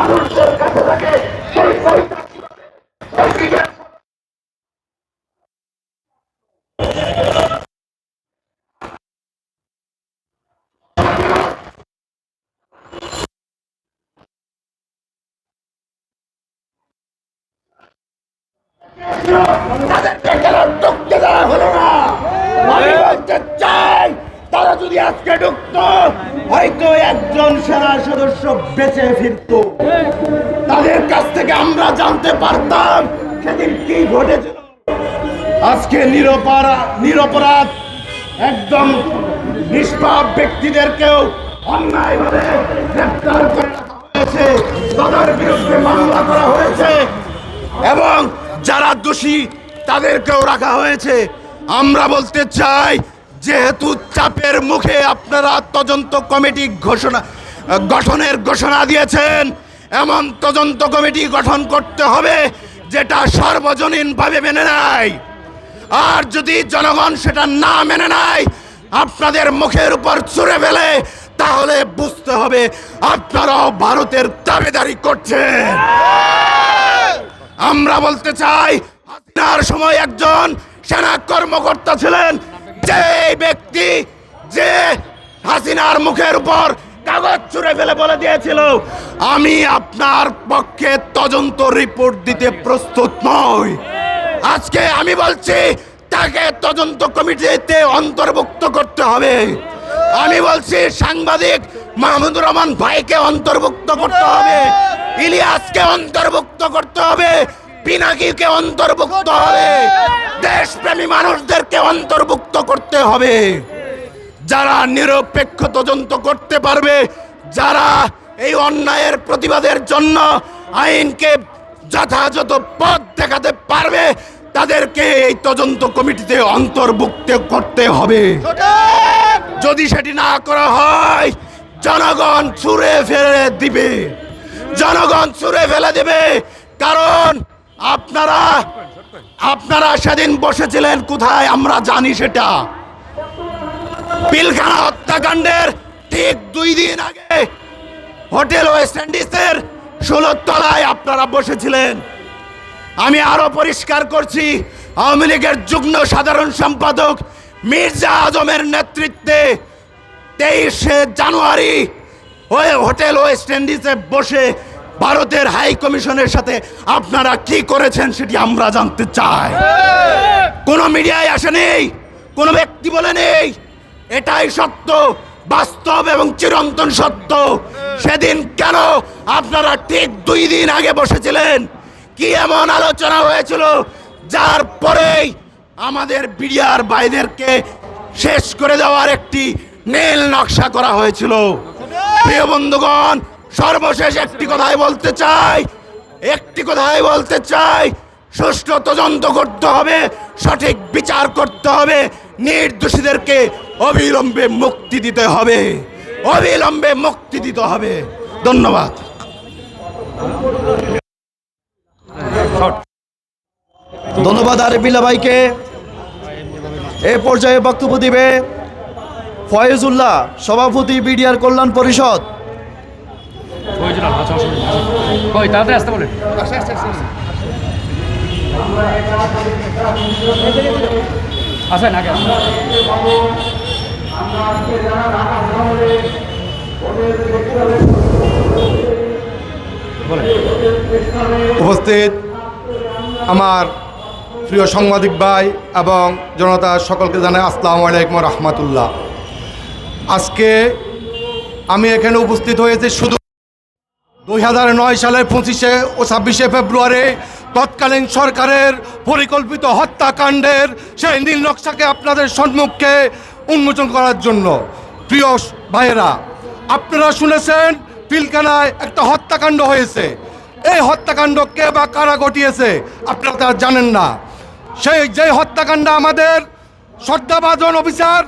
মানুষের কাছে থাকে সেই বইটা তাদেরকে কেন ঢুকতে দেওয়া হলো না? আমি বলতে চাই যদি আজকে ঢুকতো, হয়তো একজন সেনা সদস্য বেঁচে ফিরতো। তাদের কাছ থেকে আমরা জানতে পারতাম সেদিন কি ঘটেছিল। আজকে নিরপরা নিরপরাধ একদম নিষ্পাপ ব্যক্তিদেরকেও অন্যায়ভাবে গ্রেপ্তার রাখা হয়েছে, তাদের বিরুদ্ধে মামলা করা হয়েছে, এবং যারা দোষী তাদেরকেও রাখা হয়েছে। আমরা বলতে চাই যেহেতু চাপের মুখে আপনারা তদন্ত কমিটি ঘোষণা, গঠনের ঘোষণা দিয়েছেন, এমন তদন্ত কমিটি গঠন করতে হবে যেটা সর্বজনীনভাবে মেনে নেয়। আর যদি জনগণ সেটা না মেনে নেয়, আপনাদের মুখের উপর ছুড়ে ফেলে, তাহলে বুঝতে হবে আপনারাও ভারতের দাবেদারি করছেন। আমরা বলতে চাই আপনার সময় একজন সেনা কর্মকর্তা ছিলেন যে ব্যক্তি যে হাসিনার মুখের উপর কাগজ ছুঁড়ে ফেলে বলে দিয়েছিল, আমি আপনার পক্ষে তদন্ত রিপোর্ট দিতে প্রস্তুত নই। আজকে আমি বলছি, তাকে তদন্ত কমিটিতে অন্তর্ভুক্ত করতে হবে। আমি বলছি, সাংবাদিক মাহমুদুর রহমান ভাইকে অন্তর্ভুক্ত করতে হবে, ইলিয়াসকে অন্তর্ভুক্ত করতে হবে পিনাকিকে অন্তর্ভুক্ত হবে। দেশপ্রেমী মানুষদেরকে অন্তর্ভুক্ত করতে হবে। যারা নিরপেক্ষ তদন্ত করতে পারবে, যারা এই অন্যায়ের প্রতিবাদের জন্য আইনকে যথাযথ পথ দেখাতে পারবে, তাদেরকে এই তদন্ত কমিটিতে অন্তর্ভুক্ত করতে হবে। যদি সেটি না করা হয়, জনগণ ছুঁড়ে ফেলে দিবে। জনগণ ছুঁড়ে ফেলে দেবে, কারণ আপনারা আপনারা সেদিন বসেছিলেন কোথায়? আমরা জানি সেটা। পিলখানা হত্যাকাণ্ডের ঠিক দুই দিন আগে হোটেল ওয়েস্ট ইন্ডিজের ষোলো তলায় আপনারা বসেছিলেন। আমি আরও পরিষ্কার করছি, আওয়ামী লীগের যুগ্ম সাধারণ সম্পাদক মির্জা আজমের নেতৃত্বে তেইশে জানুয়ারি হোটেল ওয়েস্ট ইন্ডিজে বসে ভারতের হাই কমিশনের সাথে আপনারা কি করেছেন সেটি আমরা জানতে চাই। কোনো মিডিয়ায় আসে নেই, কোনো ব্যক্তি বলে নেই, এটাই সত্য, বাস্তব এবং চিরন্তন সত্য। সেদিন কেন আপনারা ঠিক দুই দিন আগে বসেছিলেন? কি এমন আলোচনা হয়েছিল, যার পরেই আমাদের বিডিআর বাইদেরকে শেষ করে দেওয়ার একটি নীল নকশা করা হয়েছিল। প্রিয় বন্ধুগণ সর্বশেষ একটি কথাই বলতে চাই, একটি কথাই বলতে চাই, সুষ্ঠু তদন্ত করতে হবে, সঠিক বিচার করতে হবে, নির্দোষীদেরকে অবিলম্বে মুক্তি দিতে হবে, অবিলম্বে মুক্তি দিতে হবে। ধন্যবাদ। ধন্যবাদ আরেবিল্লা ভাইকে। এ পর্যায়ে বক্তব্য দিবে ফয়েজুল্লাহ, সভাপতি বিডিআর কল্যাণ পরিষদ। কই তাড়াতাড়ি আসতে বলে আসেন আগে উপস্থিত আমার প্রিয় সাংবাদিক ভাই এবং জনতা সকলকে জানাই আসসালামু আলাইকুম রহমতুল্লাহ। আজকে আমি এখানে উপস্থিত হয়েছি শুধু দুই হাজার নয় সালের পঁচিশে ও ছাব্বিশে ফেব্রুয়ারি তৎকালীন সরকারের পরিকল্পিত হত্যাকাণ্ডের সেই নীল নকশাকে আপনাদের সম্মুখে উন্মোচন করার জন্য। প্রিয় ভাইয়েরা, আপনারা শুনেছেন পিলকানায় একটা হত্যাকাণ্ড হয়েছে। এই হত্যাকাণ্ড কে বা কারা ঘটিয়েছে আপনারা তা জানেন না। সেই যে হত্যাকাণ্ড আমাদের শ্রদ্ধাভাজন অফিসার